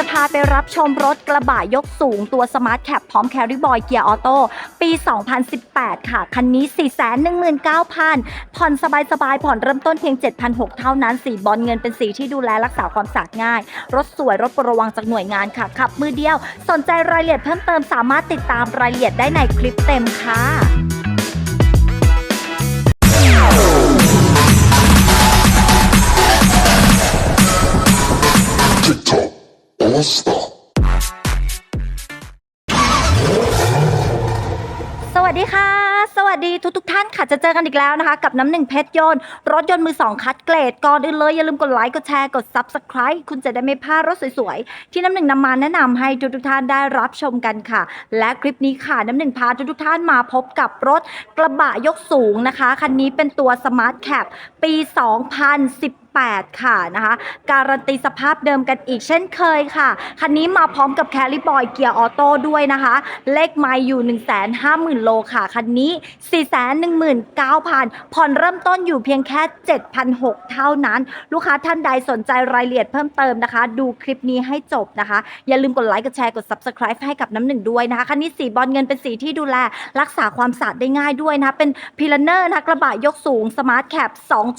จะพาไปรับชมรถกระบะยกสูงตัว Smart Cap พร้อม Carry Boy เกียร์ออโต้ปี 2018 ค่ะ คันนี้ 419,000 ผ่อนสบายๆผ่อนเริ่มต้นเพียง 7,600 เท่านั้น สีบอลเงินเป็นสีที่ดูแลรักษาความสะอาดง่าย รถสวยรถประวังจากหน่วยงานค่ะ ขับมือเดียว สนใจรายละเอียดเพิ่มเติมสามารถติดตามรายละเอียดได้ในคลิปเต็มค่ะานค่ะจะเจอกันอีกแล้วนะคะ กับน้ำหนึ่งเพชรยนต์รถยนต์มือสองคัดเกรดก่อนอื่นเลย อย่าลืมกดไลค์กดแชร์กด Subscribe คุณจะได้ไม่พลาดรถสวยๆ ที่น้ำหนึ่งนำมาแนะนำให้ทุกทุกท่านได้รับชมกันค่ะ และคลิปนี้ค่ะน้ำหนึ่งพาทุกทุกท่านมาพบกับรถกระบะยกสูงนะคะคันนี้เป็นตัว Smart Cap ปี 2010 8 ค่ะนะคะการันตีสภาพเดิมกันอีกเช่นเคยค่ะ คันนี้มาพร้อมกับแคลิบอยเกียร์ออโต้ด้วยนะคะ เลขไมล์อยู่ 150,000 โลค่ะ คันนี้ 419,000 ผ่อนเริ่มต้นอยู่เพียงแค่ 7,600 เท่านั้น ลูกค้าท่านใดสนใจรายละเอียดเพิ่มเติมนะคะ ดูคลิปนี้ให้จบนะคะ อย่าลืมกดไลค์กดแชร์กด Subscribe ให้กับน้ำหนึ่งด้วยนะคะ คันนี้สีบอลเงินเป็นสีที่ดูแลรักษาความสะอาดได้ง่ายด้วยนะคะเป็นพิลเนอร์นะกระบะยกสูง Smart Cap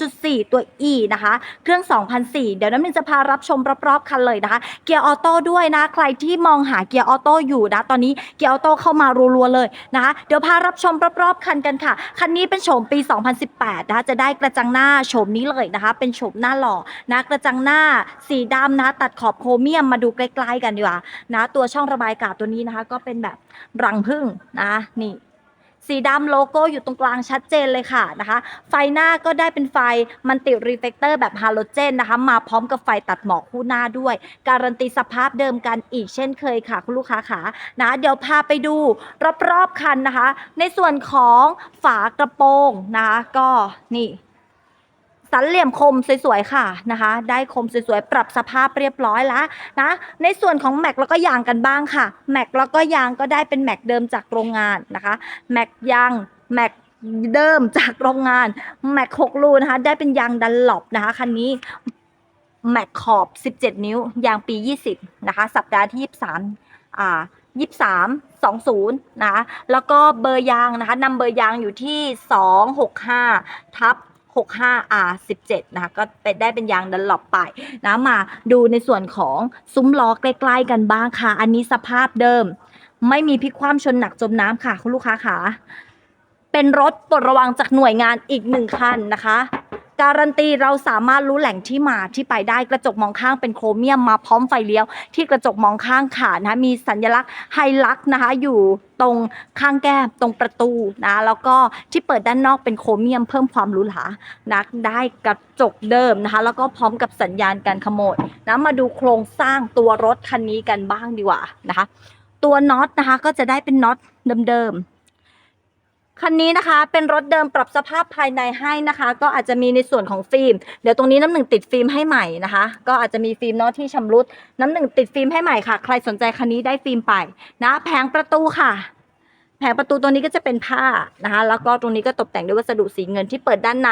2.4 ตัว E นะคะเครื่อง 2004 เดี๋ยวน้ำหนึ่งจะพารับชมรอบๆคันเลยนะคะ เกียร์ออโต้ด้วยนะ ใครที่มองหาเกียร์ออโต้อยู่นะ ตอนนี้เกียร์ออโต้เข้ามารัวๆเลยนะคะ เดี๋ยวพารับชมรอบๆคันกันค่ะ คันนี้เป็นโฉมปี 2018 นะคะ จะได้กระจังหน้าโฉมนี้เลยนะคะ เป็นโฉมหน้าหล่อนะ กระจังหน้าสีดำนะคะตัดขอบโครเมียมมาดูใกล้ๆกันดีกว่านะ ตัวช่องระบายอากาศตัวนี้นะคะ ก็เป็นแบบรังผึ้งนะ นี่ สีดำโลโก้อยู่ตรงกลางชัดเจนเลยค่ะนะคะ ไฟหน้าก็ได้เป็นไฟมันติรีเฟกเตอร์แบบฮาโลเจนนะคะ มาพร้อมกับไฟตัดหมอกคู่หน้าด้วย การันตีสภาพเดิมกันอีกเช่นเคยค่ะ คุณลูกค้าขานะเดี๋ยวพาไปดูรอบๆคันนะคะ ในส่วนของฝากระโปรงนะคะก็นี่ สันเหลี่ยมคมสวยๆค่ะนะคะ ได้คมสวยๆปรับสภาพเรียบร้อยแล้วนะในส่วนของแม็กแล้วก็ยางกันบ้างค่ะแม็กแล้วก็ยางก็ได้เป็นแม็กเดิมจากโรงงานนะคะแม็กยางแม็กเดิมจากโรงงานแม็ก6รูนะคะ ได้เป็นยางดันหลบนะคะคันนี้แม็กขอบ 17 นิ้ว ยางปี 20 นะคะ สัปดาห์ที่ 23 อ่า 23 20 นะคะ แล้วก็เบอร์ยางนะคะนำเบอร์ยางอยู่ที่ 265 ทับ 65 R 17นะคะก็เป็นได้เป็นยางดันหลบไปนะมาดูในส่วนของซุ้มล้อใกล้ ๆ กันบ้างค่ะ อันนี้สภาพเดิม ไม่มีพลิกคว่ำชนหนักจมน้ำค่ะ คุณลูกค้าค่ะเป็นรถปลดระวังจากหน่วยงานอีกหนึ่งคันนะคะ การันตีเราสามารถรู้แหล่งที่มาที่ไปได้กระจกมองข้างเป็นโครเมียมมาพร้อมไฟเลี้ยว ที่กระจกมองข้างขานะคะมีสัญลักษณ์ไฮลักษ์นะคะอยู่ตรงข้างแก้มตรงประตูนะแล้วก็ที่เปิดด้านนอกเป็นโครเมียมเพิ่มความหรูหรานะได้กระจกเดิมนะคะ แล้วก็พร้อมกับสัญญาณการขโมยนะมาดูโครงสร้างตัวรถคันนี้กันบ้างดีกว่านะคะ ตัวน็อตนะคะก็จะได้เป็นน็อตเดิมๆ คันนี้นะคะเป็นรถเดิมปรับสภาพภายในให้นะคะ ก็อาจจะมีในส่วนของฟิล์ม เดี๋ยวตรงนี้น้ำหนึ่งติดฟิล์มให้ใหม่นะคะ ก็อาจจะมีฟิล์มเนาะที่ชำรุด น้ำหนึ่งติดฟิล์มให้ใหม่ค่ะ ใครสนใจคันนี้ได้ฟิล์มไปนะ แผงประตูค่ะ แผงประตูตัวนี้ก็จะเป็นผ้านะคะ แล้วก็ตรงนี้ก็ตกแต่งด้วยวัสดุสีเงินที่เปิดด้านใน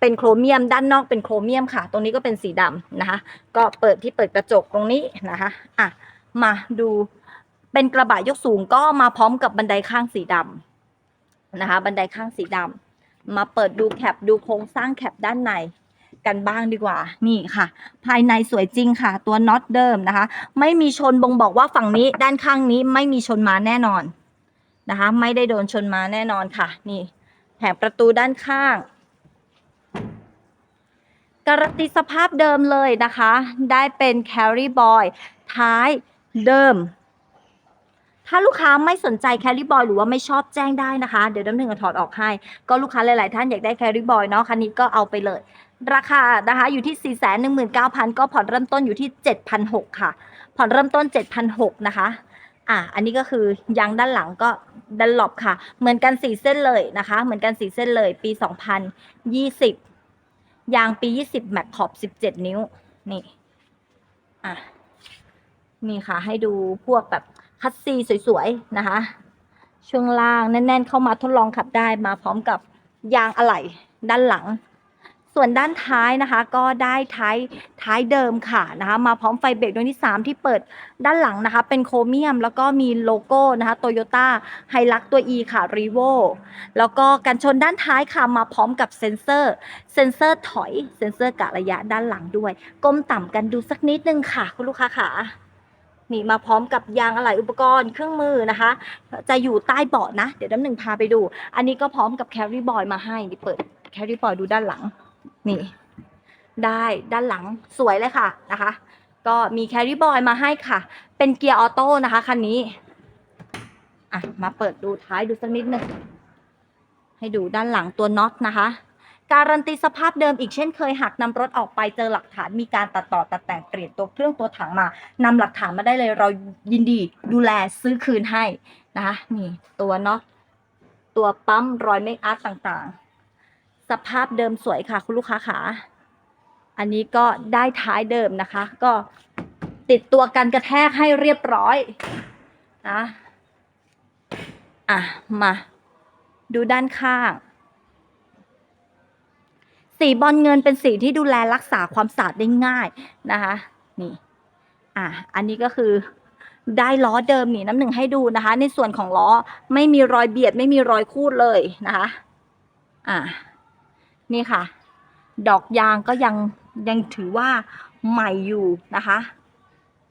เป็นโครเมียม ด้านนอกเป็นโครเมียมค่ะ ตรงนี้ก็เป็นสีดำนะคะ ก็เปิดที่เปิดกระจกตรงนี้นะคะอะมาดูเป็นกระบะยกสูงก็มาพร้อมกับบันไดข้างสีดำ นะคะบันไดข้างสีดำมาเปิดดูแคปดูโครงสร้างแคปด้านในกันบ้างดีกว่า นี่ค่ะ ภายในสวยจริงค่ะ ตัวน็อตเดิมนะคะ ไม่มีชนบ่งบอกว่าฝั่งนี้ด้านข้างนี้ไม่มีชนมาแน่นอนนะคะ ไม่ได้โดนชนมาแน่นอนค่ะ นี่ แผงประตูด้านข้าง การันตีสภาพเดิมเลยนะคะ ได้เป็น Carry Boy ท้ายเดิม ถ้าลูกค้าไม่สนใจแคริบอยหรือว่าไม่ชอบแจ้งได้นะคะ เดี๋ยวน้ำหนึ่งถอดออกให้ ก็ลูกค้าหลาย ๆ ท่านอยากได้แคริบอยเนาะคันนี้ก็เอาไปเลย ราคานะคะอยู่ที่ 4 1 9 0 0 0 ก็ผ่อนเริ่มต้นอยู่ที่ 7,600 ค่ะ ผ่อนเริ่มต้น 7,600 นะคะอะ อันนี้ก็คือยางด้านหลังก็ดันหลบค่ะ เหมือนกันสีเส้นเลยนะคะ เหมือนกันสีเส้นเลย ปี 2020 ยางปี 20 แม็กขอบ 17 นิ้ว นี่ อะ นี่ค่ะ ให้ดูพวกแบบ คัสซีสวยๆนะคะ ช่วงล่างแน่น ๆ เข้ามาทดลองขับได้มาพร้อมกับยางอะไหล่ด้านหลัง ส่วนด้านท้ายนะคะ ก็ได้ท้ายท้ายเดิมค่ะนะคะมาพร้อมไฟเบรกดวงที่ 3 ที่เปิดด้านหลังนะคะ เป็นโครเมียมแล้วก็มีโลโก้นะคะโตโยต้าไฮลักตัว E ค่ะรีโวแล้วก็กันชนด้านท้ายค่ะมาพร้อมกับเซ็นเซอร์ เซ็นเซอร์ถอย เซ็นเซอร์กะระยะด้านหลังด้วยก้มต่ำกันดูสักนิดนึงค่ะ คุณลูกค้าค่ะ นี่มาพร้อมกับยางอะไหล่อุปกรณ์เครื่องมือนะคะ จะอยู่ใต้เบาะนะ เดี๋ยวน้ำหนึ่งพาไปดู อันนี้ก็พร้อมกับแคริบอยมาให้นี่เปิดแคริบอยดูด้านหลัง นี่ ได้ด้านหลังสวยเลยค่ะนะคะ ก็มีแคริบอยมาให้ค่ะ เป็นเกียร์ออโต้นะคะคันนี้อะมาเปิดดูท้ายดูสักนิดนึงให้ดูด้านหลังตัวน็อตนะคะ การันตีสภาพเดิมอีกเช่นเคยหากนำรถออกไปเจอหลักฐานมีการตัดต่อตัดแต่งเปลี่ยนตัวเครื่องตัวถังมานำหลักฐานมาได้เลยเรายินดีดูแลซื้อคืนให้นะคะนี่ตัวน็อตตัวปั๊มรอยเมคอัพต่างๆ สภาพเดิมสวยค่ะ คุณลูกค้าขาอันนี้ก็ได้ท้ายเดิมนะคะ ก็ติดตัวกันกระแทกให้เรียบร้อยนะอะมา ดูด้านข้าง สีบอลเงินเป็นสีที่ดูแลรักษาความสะอาดได้ง่ายนะคะนี่อะอันนี้ก็คือได้ล้อเดิมนี่น้ำหนึ่งให้ดูนะคะ ในส่วนของล้อไม่มีรอยเบียดไม่มีรอยคูดเลยนะคะอะนี่ค่ะ ดอกยางก็ยังยังถือว่าใหม่อยู่นะคะ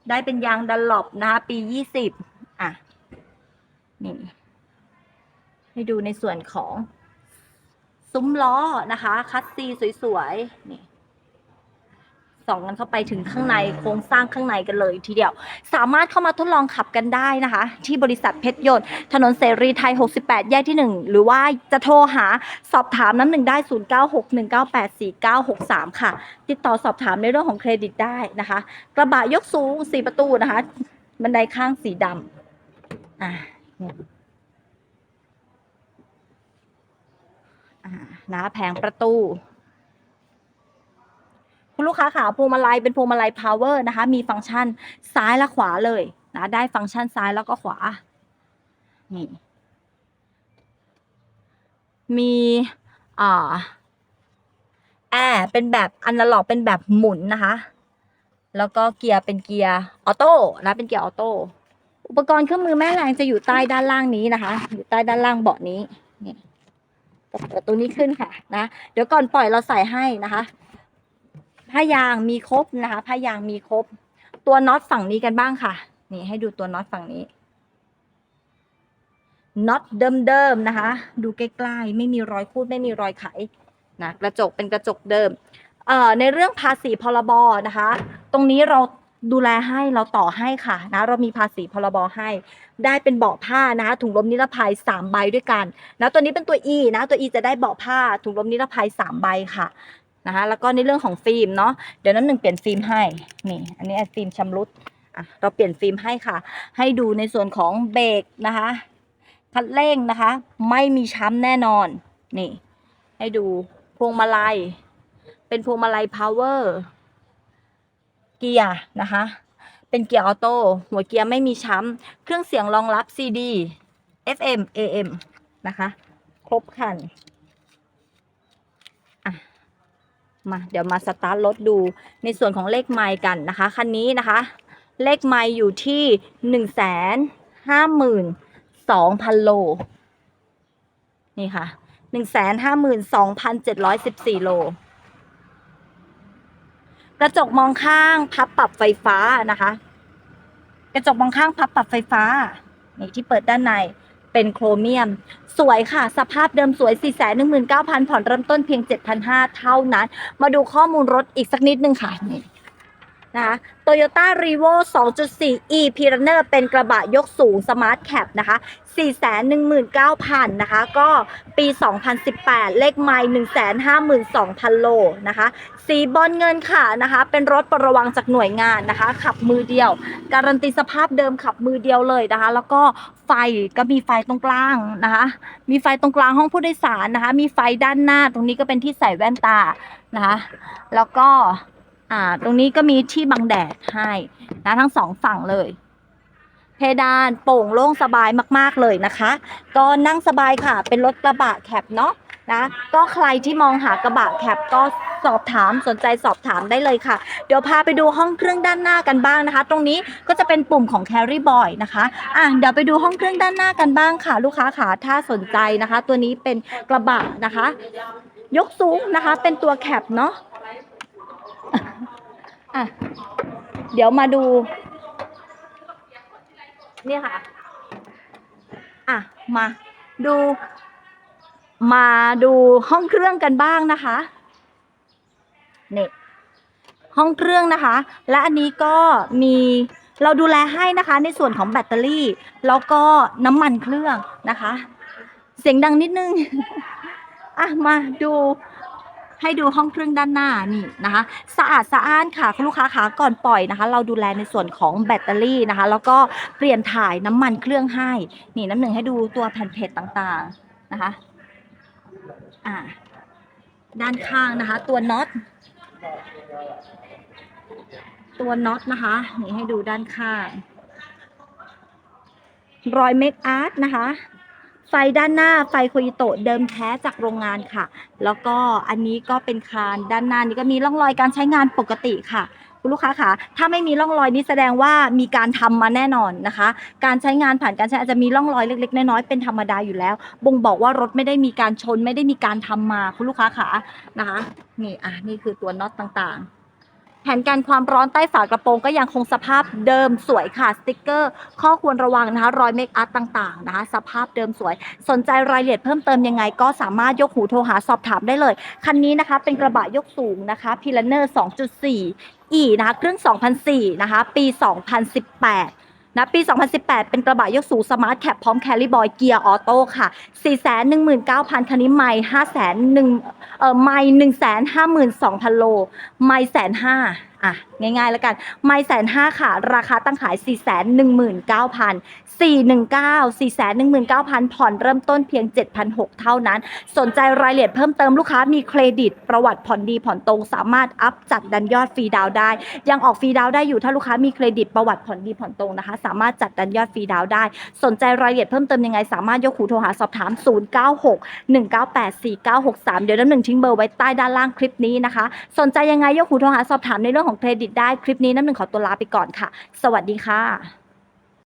ได้เป็นยางดันหลบนะคะ ปียี่สิบอะนี่ให้ดูในส่วนของ ซุ้มล้อนะคะ คัสซีสวยๆนี่ส่องกันเข้าไปถึงข้างในโครงสร้างข้างในกันเลยทีเดียว สามารถเข้ามาทดลองขับกันได้นะคะ ที่บริษัทเพชรยนต์ ถนนเสรีไทย 68 แยกที่ 1 หรือว่าจะโทรหาสอบถามน้ำหนึ่งได้ 0961984963 ค่ะ ติดต่อสอบถามในเรื่องของเครดิตได้นะคะ กระบะยกสูง 4 ประตูนะคะ บันไดข้างสีดำอ่า นี่ยอ่านะแผงประตู คุณลูกค้าขาพวงมาลัยเป็นพวงมาลัย power นะคะ มีฟังก์ชันซ้ายและขวาเลยนะได้ฟังก์ชันซ้ายแล้วก็ขวา นี่ มีอ่าแอร์เป็นแบบอันนาล็อกเป็นแบบหมุนนะคะ แล้วก็เกียร์เป็นเกียร์ออโต้นะเป็นเกียร์ออโต้อุปกรณ์เครื่องมือแม่แรงจะอยู่ใต้ด้านล่างนี้นะคะ อยู่ใต้ด้านล่างเบาะนี้นี่ เปิดตัวนี้ขึ้นค่ะนะ เดี๋ยวก่อนปล่อยเราใส่ให้นะคะผ้ายางมีครบนะคะผ้ายางมีครบ ตัวน็อตฝั่งนี้กันบ้างค่ะ นี่ให้ดูตัวน็อตฝั่งนี้น็อตเดิมๆนะคะ ดูใกล้ๆไม่มีรอยคูดไม่มีรอยไขนะกระจกเป็นกระจกเดิมเอ่อในเรื่องภาษีพรบนะคะ ตรงนี้เรา ดูแลให้เราต่อให้ค่ะนะเรามีภาษีพรบให้ ได้เป็นเบาะผ้านะคะถุงลมนิรภัยสามใบด้วยกันนะตัวนี้เป็นตัว E นะตัว E จะได้เบาะผ้าถุงลมนิรภัยสามใบค่ะนะคะแล้วก็ในเรื่องของฟิล์มเนาะเดี๋ยวน้ำหนึ่งเปลี่ยนฟิล์มให้นี่อันนี้ฟิล์มชำรุดอะเราเปลี่ยนฟิล์มให้ค่ะ ให้ดูในส่วนของเบรกนะคะคันเร่งนะคะ ไม่มีช้ำแน่นอนนี่ ให้ดูพวงมาลัย เป็นพวงมาลัย power เเกียร์นะคะ เป็นเกียร์ออโต้หัวเกียร์ไม่มีช้ำเครื่องเสียงรองรับ CD FM AM นะคะ ครบคันอะมาเดี๋ยวมาสตาร์ทรถดูในส่วนของเลขไมล์กันนะคะ คันนี้นะคะ เลขไมล์อยู่ที่หนึ่งแสนห้าหมื่นสองพันโล นี่ค่ะหนึ่งแสนห้าหมื่นสองพันเจ็ดร้อยสิบสี่โล กระจกมองข้างพับปรับไฟฟ้านะคะ กระจกมองข้างพับปรับไฟฟ้านี่ที่เปิดด้านในเป็นโครเมียม สวยค่ะ สภาพเดิมสวย 4 1 9 0 0 0 ผ่อนเริ่มต้นเพียง 7,500 เท่านั้น มาดูข้อมูลรถอีกสักนิดนึงค่ะนี่ นะคะ Toyota r e v o 2.4 e p i r a n e r เป็นกระบะยกสูง Smart Cap นะคะ 419,000 นะคะ ก็ปี 2018 เลขไมล์152,000 โลนะคะ สีบอลเงินค่ะนะคะ เป็นรถประวังจากหน่วยงานนะคะ ขับมือเดียว การันตีสภาพเดิมขับมือเดียวเลยนะคะ แล้วก็ไฟก็มีไฟตรงกลางนะคะ มีไฟตรงกลางห้องผู้โดยสารนะคะ มีไฟด้านหน้าตรงนี้ก็เป็นที่ใส่แว่นตานะคะ แล้วก็ อ่า ตรงนี้ก็มีที่บังแดดให้นะทั้งสองฝั่งเลย เพดานโปร่งโล่งสบายมากๆเลยนะคะ ก็นั่งสบายค่ะ เป็นรถกระบะแคปเนาะนะก็ใครที่มองหากระบะแคปก็สอบถามสนใจสอบถามได้เลยค่ะ เดี๋ยวพาไปดูห้องเครื่องด้านหน้ากันบ้างนะคะ ตรงนี้ก็จะเป็นปุ่มของ Carry Boy นะคะอะเดี๋ยวไปดูห้องเครื่องด้านหน้ากันบ้างค่ะ ลูกค้าขาถ้าสนใจนะคะ ตัวนี้เป็นกระบะนะคะ ยกสูงนะคะ เป็นตัวแคปเนาะ อะ เดี๋ยวมาดู เนี่ยค่ะ อะ มา ดู มาดูห้องเครื่องกันบ้างนะคะนี่ห้องเครื่องนะคะ และอันนี้ก็มีเราดูแลให้นะคะในส่วนของแบตเตอรี่ แล้วก็น้ำมันเครื่องนะคะ เสียงดังนิดนึง อะ มาดู ให้ดูห้องเครื่องด้านหน้านี่นะคะ สะอาดสะอ้านค่ะคุณลูกค้าคะก่อนปล่อยนะคะ เราดูแลในส่วนของแบตเตอรี่นะคะ แล้วก็เปลี่ยนถ่ายน้ำมันเครื่องให้นี่น้ำหนึ่งให้ดูตัวแผ่นเพจต่างๆนะคะอ่าด้านข้างนะคะ ตัวน็อตตัวน็อตนะคะนี่ให้ดูด้านข้างรอยเมคอาร์ตนะคะ ไฟด้านหน้าไฟโคยิโตะเดิมแท้จากโรงงานค่ะ แล้วก็อันนี้ก็เป็นคานด้านหน้านี้ก็มีร่องรอยการใช้งานปกติค่ะคุณลูกค้าคะถ้าไม่มีร่องรอยนี้แสดงว่ามีการทำมาแน่นอนนะคะ การใช้งานผ่านการใช้อาจจะมีร่องรอยเล็กๆน้อยๆเป็นธรรมดาอยู่แล้ว บ่งบอกว่ารถไม่ได้มีการชนไม่ได้มีการทำมาคุณลูกค้าขานะคะนี่อะนี่คือตัวน็อตต่างๆ แผนการความร้อนใต้ฝากระโปรงก็ยังคงสภาพเดิมสวยค่ะสติกเกอร์ ข้อควรระวังนะคะรอยเมคอัพต่างๆนะคะสภาพเดิมสวย สนใจรายละเอียดเพิ่มเติมยังไง ก็สามารถยกหูโทรหาสอบถามได้เลย คันนี้นะคะเป็นกระบะยกสูงนะคะพิลเนอร์ 2.4 E นะคะเครื่อง 2004นะคะปี 2018 นะปี 2018 เป็นกระบะยกสูงสมาร์ทแคปพร้อมแคลิบอยเกียร์ออโต้ค่ะ 419,000 คันนี้ไม่5,100,000เอ่อไม่152,000 โล ไม่แสนห้าอะง่ายๆแล้วกัน ไม่แสนห้าค่ะ ราคาตั้งขาย 4 1 9 0 0 0 419 4 1 9 0 0 0 ผ่อนเริ่มต้นเพียง 7,600 เท่านั้น สนใจรายละเอียดเพิ่มเติมลูกค้ามีเครดิต ประวัติผ่อนดีผ่อนตรง สามารถอัพจัดดันยอดฟรีดาวได้ ยังออกฟรีดาวได้อยู่ถ้าลูกค้ามีเครดิตประวัติผ่อนดีผ่อนตรงนะคะ สามารถจัดดันยอดฟรีดาวได้ สนใจรายละเอียดเพิ่มเติมยังไง สามารถยกหูโทรหาสอบถาม 096 198 4963 เดี๋ยวน้ำหนึ่งทิ้งเบอร์ไว้ใต้ด้านล่างคลิปนี้นะคะ สนใจยังไงยกหูโทรหาสอบถามในเรื่องของเครดิตได้คลิปนี้น้ำหนึ่งขอตัวลาไปก่อนค่ะ สวัสดีค่ะ